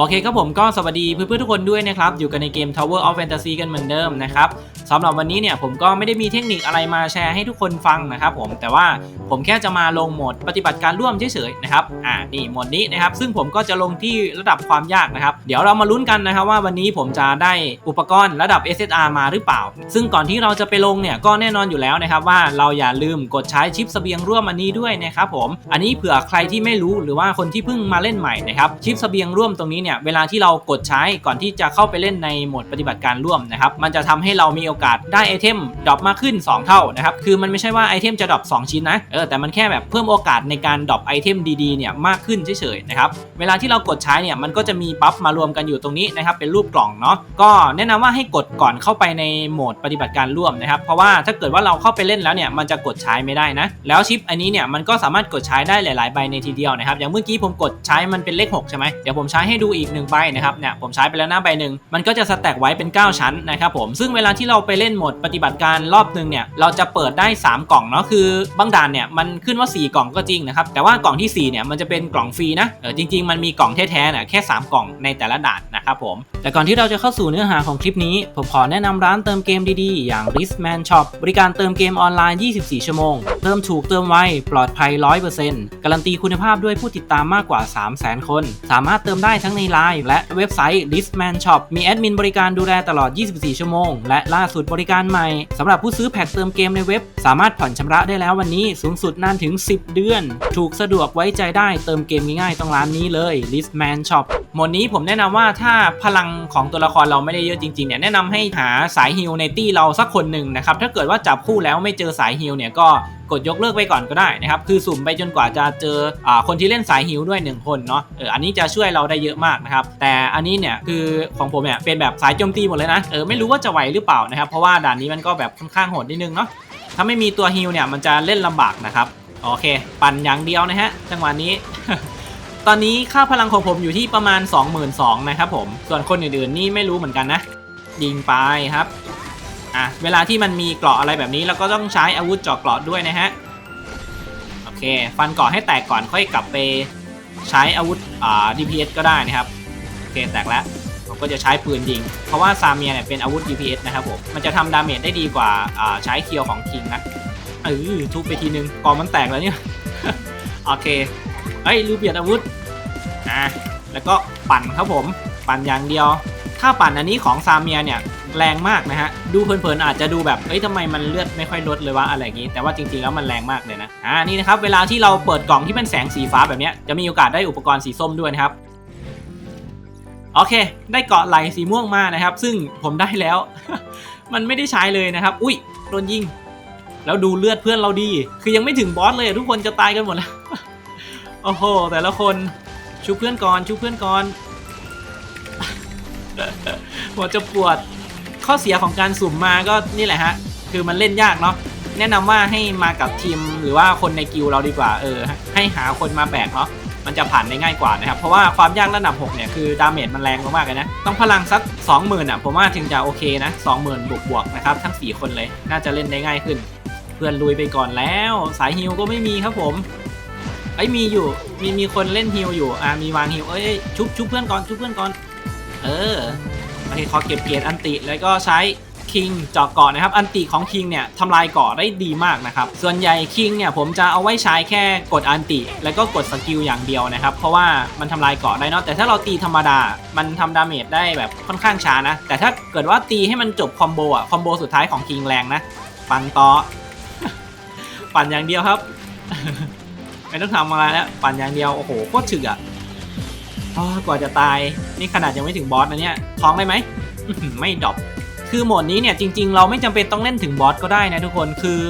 โอเคครับผมก็สวัสดีเพื่อนๆทุกคนด้วยนะครับ อยู่กันในเกม Tower of Fantasy กันเหมือนเดิมนะครับ สำหรับวันนี้เนี่ยผมก็ไม่ได้มีเทคนิคอะไรมาแชร์ให้ทุกคนฟังนะครับผมแต่ว่าผมแค่จะมาลงโหมดปฏิบัติการร่วมเฉยๆนะครับอ่านี่โหมดนี้นะครับซึ่งผมก็จะลงที่ระดับความยากนะครับ เดี๋ยวเรามาลุ้นกันนะครับว่าวันนี้ผมจะได้อุปกรณ์ระดับ SSR มาหรือเปล่า ซึ่งก่อนที่เราจะไปลงเนี่ยก็แน่นอนอยู่แล้วนะครับว่าเราอย่าลืมกดใช้ชิปสเสบียงร่วมอันนี้ด้วยนะครับผมอันนี้เผื่อใครที่ไม่รู้หรือว่าคนที่เพิ่งมาเล่นใหม่นะครับชิปสเสบียงร่วมตรงนี้เนี่ยเวลาที่เรากดใช้ก่อนที่จะเข้าไปเล่นในโหมดปฏิบัติการร่วมนะครับมันจะทำให้เรามีโอกาสได้ไอเทมดรอปมากขึ้น 2 เท่านะครับ คือมันไม่ใช่ว่าไอเทมจะดรอป2 ชิ้นนะ เออ แต่มันแค่แบบเพิ่มโอกาสในการดรอปไอเทมดีๆเนี่ยมากขึ้นเฉยๆนะครับ เวลาที่เรากดใช้เนี่ยมันก็จะมีบัฟมารวมกันอยู่ตรงนี้นะครับเป็นรูปกล่องเนาะ ก็แนะนำว่าให้กดก่อนเข้าไปในโหมดปฏิบัติการร่วมนะครับ เพราะว่าถ้าเกิดว่าเราเข้าไปเล่นแล้วเนี่ยมันจะกดใช้ไม่ได้นะ แล้วชิปอันนี้เนี่ยมันก็สามารถกดใช้ได้หลายๆใบในทีเดียวนะครับ อย่างเมื่อกี้ผมกดใช้มันเป็นเลข6ใช่ไหมเดี๋ยวผมใช้ให้ดูอีกหนึ่งใบนะครับเนี่ยผมใช้ไปแล้วหน้าใบหนึ่งมันก็จะสแต็กไว้เป็น 9 ชั้นนะครับผมซึ่งเวลาที่เราไปเล่นโหมดปฏิบัติการรอบหนึ่งเนี่ยเราจะเปิดได้ 3 กล่องเนาะคือบางด่านเนี่ยมันขึ้นว่า 4 กล่องก็จริงนะครับแต่ว่ากล่องที่4เนี่ยมันจะเป็นกล่องฟรีนะเออจริง ๆ มันมีกล่องแท้ๆเนี่ยแค่ 3 กล่องในแต่ละด่านนะครับผมแต่ก่อนที่เราจะเข้าสู่เนื้อหาของคลิปนี้ ผมขอแนะนำร้านเติมเกมดีๆ อย่าง Riskman Shop บริการเติมเกมออนไลน์ 24 ชั่วโมง เติมถูกเติมไวปลอดภัย 100%การันตีคุณภาพด้วยผู้ติดตามมากกว่า 300,000 คน สามารถเติมได้ทั้งในไลน์และเว็บไซต์ r i s m a n Shop มีแอดมินบริการดูแลตลอด 24 ชั่วโมง และล่าสุดบริการใหม่สำหรับผู้ซื้อแพ็คเติมเกมในเว็บ สามารถผ่อนชำระได้แล้ววันนี้สูงสุดนานถึง 10 เดือน ถูกสะดวกไว้ใจได้เติมเกมง่ายๆต้องร้านนี้เลย List Man Shop โหมดนี้ผมแนะนำว่าถ้าพลังของตัวละครเราไม่ได้เยอะจริงๆเนี่ยแนะนำให้หาสายฮิลในตี้เราสักคนหนึ่งนะครับถ้าเกิดว่าจับคู่แล้วไม่เจอสายฮิลเนี่ยก็กดยกเลิกไปก่อนก็ได้นะครับ คือสุ่มไปจนกว่าจะเจออคนที่เล่นสายฮิลด้วย 1 คนเนาะ เออ อันนี้จะช่วยเราได้เยอะมากนะครับ แต่อันนี้เนี่ยคือของผมเนี่ยเป็นแบบสายโจมตีหมดเลยนะ เออ ไม่รู้ว่าจะไหวหรือเปล่านะครับ เพราะว่าด่านนี้มันก็แบบค่อนข้างโหดนิดนึงเนาะ ถ้าไม่มีตัวฮิลเนี่ยมันจะเล่นลำบากนะครับ โอเค ปั่นอย่างเดียวนะฮะ จังหวะนี้ ตอนนี้ค่าพลังของผมอยู่ที่ประมาณ 22,000นะครับผม ส่วนคนอื่นๆนี่ไม่รู้เหมือนกันนะ ยิงไปครับ อะ เวลาที่มันมีเกราะอะไรแบบนี้เราก็ต้องใช้อาวุธเจาะเกราะด้วยนะฮะ โอเค ฟันเกราะให้แตกก่อนค่อยกลับไปใช้อาวุธอ่า DPS ก็ได้นะครับ โอเค แตกแล้วผมก็จะใช้ปืนยิง เพราะว่าซาเมียเนี่ยเป็นอาวุธ DPS นะครับผม มันจะทำดาเมจได้ดีกว่าอ่าใช้เคียวของคิงนะเออทุบไปทีนึงกองมันแตกแล้วเนี่ย โอเค เฮ้ยลืมเปลี่ยนอาวุธอะแล้วก็ปั่นครับผม ปั่นอย่างเดียว ถ้าปั่นอันนี้ของซาเมียเนี่ยแรงมากนะฮะ ดูเพลินๆอาจจะดูแบบ เอ้ยทำไมมันเลือดไม่ค่อยลดเลยวะอะไรอย่างงี้ แต่ว่าจริงๆแล้วมันแรงมากเลยนะ อ่า นี่นะครับ เวลาที่เราเปิดกล่องที่เป็นแสงสีฟ้าแบบนี้จะมีโอกาสได้อุปกรณ์สีส้มด้วยนะครับ โอเค ได้เกาะไหลสีม่วงมานะครับ ซึ่งผมได้แล้ว มันไม่ได้ใช้เลยนะครับ อุ้ยโดนยิง แล้วดูเลือดเพื่อนเราดี คือยังไม่ถึงบอสเลยทุกคนจะตายกันหมดแล้ว อ้โห แต่ละคนชุบเพื่อนก่อนชุบเพื่อนก่อนหัวจะปวดข้อเสียของการสุ่มมาก็นี่แหละฮะ คือมันเล่นยากเนาะแนะนำว่าให้มากับทีมหรือว่าคนในกิลเราดีกว่าเออ ให้หาคนมาแบกเนาะมันจะผ่านได้ง่ายกว่านะครับ เพราะว่าความยากระดับ 6 เนี่ย คือดาเมจมันแรงมากๆเลยนะ ต้องพลังสัก 20,000อะผมว่าถึงจะโอเคนะ20,000 บวกบวกนะครับ ทั้ง 4 คนเลย น่าจะเล่นได้ง่ายขึ้น เพื่อนลุยไปก่อนแล้ว สายฮิวก็ไม่มีครับผม ไอ้มีอยู่ มีมีคนเล่นฮิวอยู่ อ่ามีวางฮิวเอ้ยชุบชุบเพื่อนก่อนชุบเพื่อนก่อน เออโอเคขอเก็บเกียรติอันติแล้วก็ใช้คิงเจาะเกาะนะครับ อันติของคิงเนี่ยทำลายเกาะได้ดีมากนะครับ ส่วนใหญ่คิงเนี่ยผมจะเอาไว้ใช้แค่กดอันติ แล้วก็กดสกิลอย่างเดียวนะครับ เพราะว่ามันทำลายเกาะได้เนาะแต่ถ้าเราตีธรรมดา มันทำดาเมจได้แบบค่อนข้างช้านะ แต่ถ้าเกิดว่าตีให้มันจบคอมโบอะคอมโบสุดท้ายของคิงแรงนะ ปั่นต่อ ปั่นอย่างเดียวครับ ไม่ต้องทำอะไรแล้วปั่นอย่างเดียวโอ้โหโคตรฉึกอะกว่าจะตายนี่ขนาดยังไม่ถึงบอสนะเนี่ยท้องได้ไหมไม่ดรอปคือโหมดนี้เนี่ยจริง ๆ เราไม่จำเป็นต้องเล่นถึงบอสก็ได้นะทุกคนคือ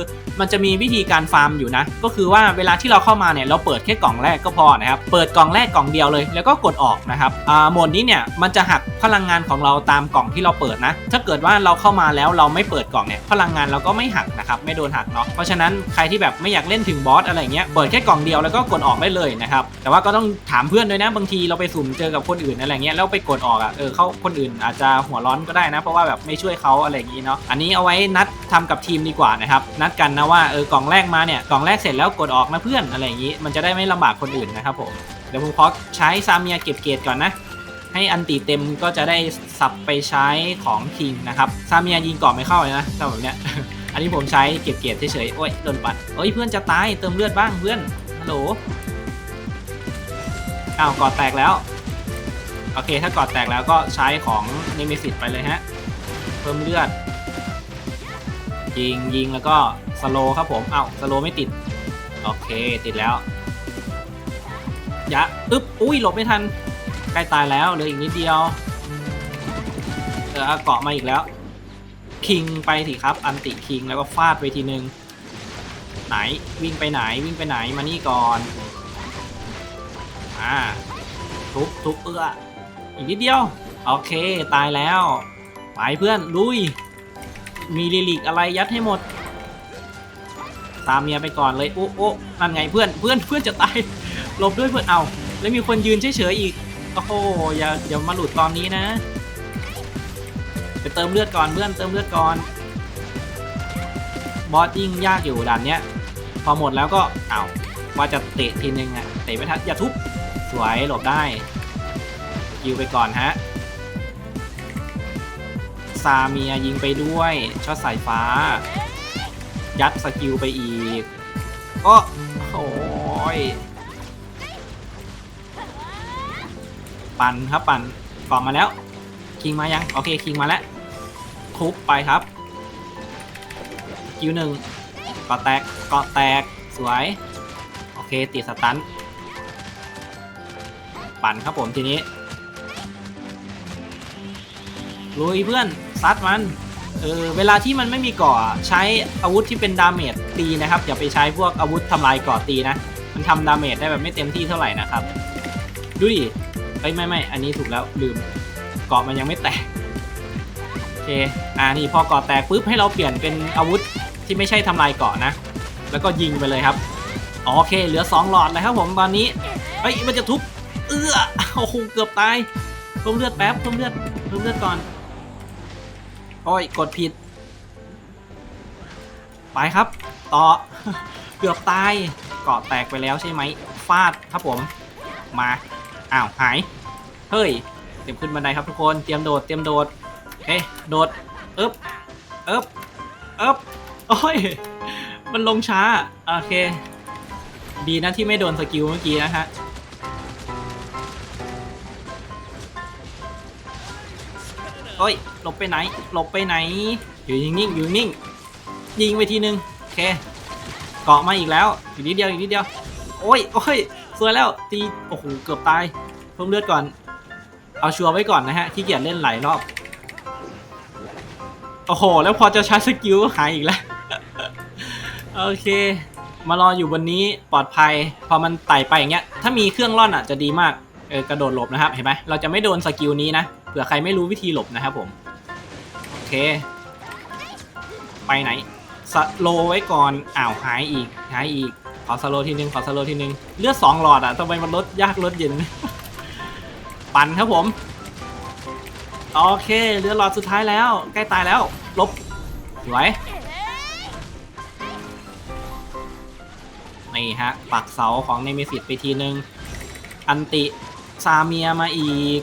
มันจะมีวิธีการฟาร์มอยู่นะ ก็คือว่าเวลาที่เราเข้ามาเนี่ยเราเปิดแค่กล่องแรกก็พอนะครับเปิดกล่องแรกกล่องเดียวเลย แล้วก็กดออกนะครับอ่าโหมดนี้เนี่ยมันจะหักพลังงานของเราตามกล่องที่เราเปิดนะ ถ้าเกิดว่าเราเข้ามาแล้วเราไม่เปิดกล่องเนี่ยพลังงานเราก็ไม่หักนะครับไม่โดนหักเนาะเพราะฉะนั้นใครที่แบบไม่อยากเล่นถึงบอสอะไรเงี้ยเปิดแค่กล่องเดียวแล้วก็กดออกได้เลยนะครับแต่ว่าก็ต้องถามเพื่อนด้วยนะบางทีเราไปสุ่มเจอกับคนอื่นอะไรเงี้ยแล้วไปกดออกอะเออเขาคนอื่นอาจจะหัวร้อนก็ได้นะ เพราะว่าแบบไม่ช่วยเขาอะไรอย่างงี้เนาะอันนี้เอาไว้นัดทำกับทีมดีกว่านะครับนัดกันนะว่าเออกล่องแรกมาเนี่ยกล่องแรกเสร็จแล้วกดออกนะเพื่อนอะไรอย่างงี้ มันจะได้ไม่ลำบากคนอื่นนะครับผมเดี๋ยวผมขอใช้ซาเมียเก็บเกรดก่อนนะให้อันติเต็มก็จะได้สับไปใช้ของคิงนะครับซาเมียยิงเกาะไม่เข้าเลยนะถ้าแบบเนี้ยอันนี้ผมใช้เก็บเกียรติเฉยๆโอ้ยโดนปัดเอ้ยเพื่อนจะตายเติมเลือดบ้างเพื่อนฮัลโหลอ้าวกอดแตกแล้วโอเคถ้ากอดแตกแล้วก็ใช้ของนิมิสิตไปเลยฮะเพิ่มเลือดยิงยิงแล้วก็ สโลครับผมเอ้าสโลไม่ติด โอเคติดแล้วยะอึ๊บอุ้ยหลบไม่ทัน ใกล้ตายแล้วเหลืออีกนิดเดียวเออเกาะมาอีกแล้ว คิงไปสิครับ อันติคิงแล้วก็ฟาดไปทีนึง ไหนวิ่งไปไหนวิ่งไปไหนมานี่ก่อนอ่าทุบทุบเอื้ออีกนิดเดียว โอเคตายแล้ว ไปเพื่อนลุย มีลิลิกอะไรยัดให้หมด ตามเมียไปก่อนเลย โอ้โอ้นั่นไงเพื่อนเพื่อนเพื่อนจะตายหลบด้วยเพื่อนเอา แล้วมีคนยืนเฉยๆอีกโอ้โหอย่าอย่ามาหลุดตอนนี้นะไปเติมเลือดก่อนเพื่อนเติมเลือดก่อนบอสยิ่งยากอยู่ด่านเนี้ย พอหมดแล้วก็เอา้าว่าจะเตะทีนึงอะเตะไม่ทันอย่าทุบสวยหลบได้ยิวไปก่อนฮะซาเมียยิงไปด้วยช็อตสายฟ้า ยัดสกิลไปอีกก็โอ้ยปั่นครับปั่นกล่อมมาแล้ว คิงมายัง โอเค คิงมาแล้ว ทุบไปครับ คิวหนึ่งเกาะแตกเกาะแตกสวย โอเค ติดสตัน ปั่นครับผมทีนี้ ลุยเพื่อน ซัดมัน เออเวลาที่มันไม่มีเกาะใช้อาวุธที่เป็นดาเมจตีนะครับ อย่าไปใช้พวกอาวุธทำลายเกาะตีนะ มันทำดาเมจได้แบบไม่เต็มที่เท่าไหร่นะครับ ดูดิเอ้ยไม่ไม่อันนี้ถูกแล้วลืมเกาะมันยังไม่แตกโอเคอ่านี่พอเกาะแตกปุ๊บให้เราเปลี่ยนเป็นอาวุธที่ไม่ใช่ทำลายเกาะนะ แล้วก็ยิงไปเลยครับโอเค เหลือ 2 หลอดเลยครับผมตอนนี้เฮ้ยมันจะทุบเอื้อโอ้โหเกือบตายเพิ่มเลือดแป๊บเพิ่มเลือดเพิ่มเลือดก่อน โอ้ย กดผิด ไปครับ ต่อ เกือบตายเกาะแตกไปแล้วใช่ไหมฟาดครับผม มา อ้าว หาย เฮ้ย เตรียมขึ้นบันไดครับทุกคน เตรียมโดด เตรียมโดดเฮ้ยโดดอึ๊บอึ๊บอึ๊บโอ้ย มันลงช้า โอเค ดีนะที่ไม่โดนสกิลเมื่อกี้นะฮะ โอ้ยหลบไปไหนหลบไปไหน อยู่นิ่งๆอยู่นิ่งยิงไปทีนึงโอเคเกาะมาอีกแล้วอีกนิดเดียวอีกนิดเดียวโอ้ยโอ้ยสวยแล้วตีโอ้โหเกือบตายเพิ่มเลือดก่อน เอาชัวร์ไว้ก่อนนะฮะขี้เกียจเล่นหลายรอบโอ้โหแล้วพอจะใช้สกิลก็หายอีกแล้วโอเค มารออยู่บนนี้ปลอดภัย พอมันไต่ไปอย่างเงี้ยถ้ามีเครื่องร่อนอะจะดีมากเออกระโดดหลบนะครับเห็นไหมเราจะไม่โดนสกิลนี้นะ ผื่อใครไม่รู้วิธีหลบนะครับผม โอเค ไปไหนสโลไว้ก่อนอ้าวหายอีกหายอีกขอสโลทีนึงขอสโลทีนึงเลือดสองหลอดอะทำไมมันลดยากลดเย็น ปั่นครับผม โอเคเลือดหลอดสุดท้ายแล้ว ใกล้ตายแล้ว ลบสวยนี่ฮะ ปักเสาของเนมิสิตไปทีนึง อันติซาเมียมาอีก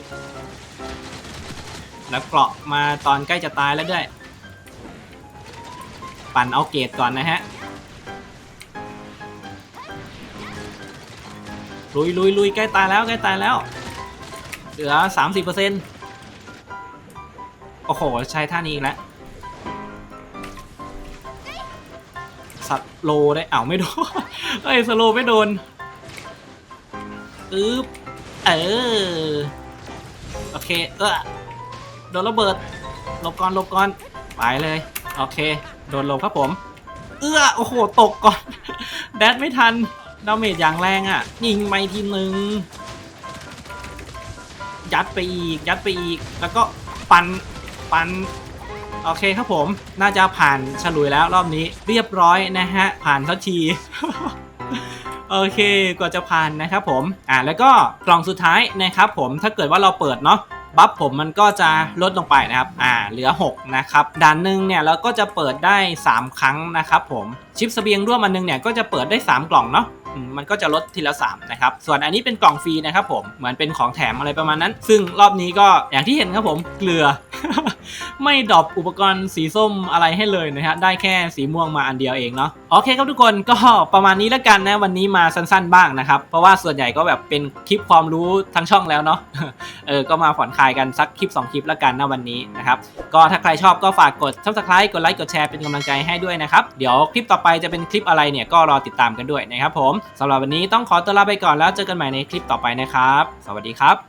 แล้วเกราะมาตอนใกล้จะตายแล้วด้วย ปั่นเอาเกตก่อนนะฮะ ลุยลุยลุยใกล้ตายแล้วใกล้ตายแล้ว เหลือ 30%โอ้โห ใช้ท่านี้อีกแล้ว สัตว์โลได้เอ้าไม่โดน เอ้ย สโลไม่โดนอึ๊บเออ โอเค เออ ดนระเบิดหลบก่อนหลบก่อนไปเลย โอเค โดนหลบครับผม เอื้อโอ้โห ตกก่อน แดดไม่ทัน ดาเมจอย่างแรงอะ ยิงไปทีหนึ่งยัดไปอีก ยัดไปอีก แล้วก็ปันปันโอเคครับผม น่าจะผ่านฉลุยแล้วรอบนี้เรียบร้อยนะฮะ ผ่านสักทีโอเคกว่าจะผ่านนะครับผม อ่าแล้วก็กล่องสุดท้ายนะครับผมถ้าเกิดว่าเราเปิดเนาะ บัฟผมมันก็จะลดลงไปนะครับ อ่า เหลือ 6 นะครับด่านหนึ่งเนี่ยเราก็จะเปิดได้ 3 ครั้งนะครับผมชิปสเสบียงร่วมอันนึงเนี่ยก็จะเปิดได้ 3 กล่องเนาะมมันก็จะลดทีละ3นะครับ ส่วนอันนี้เป็นกล่องฟรีนะครับผม เหมือนเป็นของแถมอะไรประมาณนั้น ซึ่งรอบนี้ก็อย่างที่เห็นครับผม เกลือ ไม่ดรอปอุปกรณ์สีส้มอะไรให้เลยนะฮะ ได้แค่สีม่วงมาอันเดียวเองเนาะ โอเคครับทุกคนก็ประมาณนี้แล้วกันนะ วันนี้มาสั้นๆบ้างนะครับ เพราะว่าส่วนใหญ่ก็แบบเป็นคลิปความรู้ทั้งช่องแล้วเนาะ เออ ก็มาผ่อนคลายกันสักคลิป 2 คลิปแล้วกันนะวันนี้นะครับ ก็ถ้าใครชอบก็ฝากกด subscribe กดไลค์กดแชร์เป็นกำลังใจให้ด้วยนะครับ เดี๋ยวคลิปต่อไปจะเป็นคลิปอะไรเนี่ยก็รอติดตามกันด้วยนะครับผมสำหรับวันนี้ต้องขอตัวลาไปก่อนแล้วเจอกันใหม่ในคลิปต่อไปนะครับ สวัสดีครับ